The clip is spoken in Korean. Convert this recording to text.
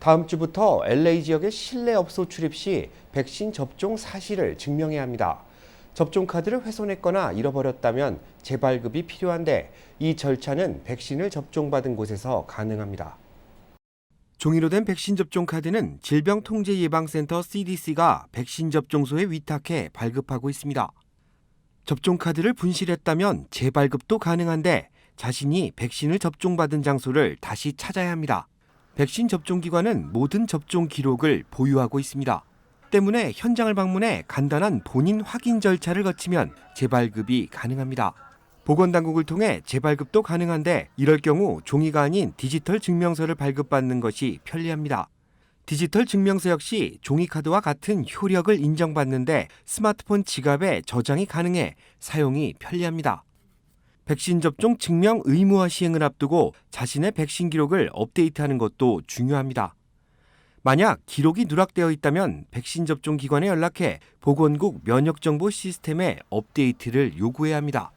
다음 주부터 LA 지역의 실내 업소 출입 시 백신 접종 사실을 증명해야 합니다. 접종 카드를 훼손했거나 잃어버렸다면 재발급이 필요한데 이 절차는 백신을 접종받은 곳에서 가능합니다. 종이로 된 백신 접종 카드는 질병통제예방센터 CDC가 백신 접종소에 위탁해 발급하고 있습니다. 접종 카드를 분실했다면 재발급도 가능한데 자신이 백신을 접종받은 장소를 다시 찾아야 합니다. 백신 접종 기관은 모든 접종 기록을 보유하고 있습니다. 때문에 현장을 방문해 간단한 본인 확인 절차를 거치면 재발급이 가능합니다. 보건당국을 통해 재발급도 가능한데 이럴 경우 종이가 아닌 디지털 증명서를 발급받는 것이 편리합니다. 디지털 증명서 역시 종이카드와 같은 효력을 인정받는데 스마트폰 지갑에 저장이 가능해 사용이 편리합니다. 백신 접종 증명 의무화 시행을 앞두고 자신의 백신 기록을 업데이트하는 것도 중요합니다. 만약 기록이 누락되어 있다면 백신 접종 기관에 연락해 보건국 면역정보 시스템에 업데이트를 요구해야 합니다.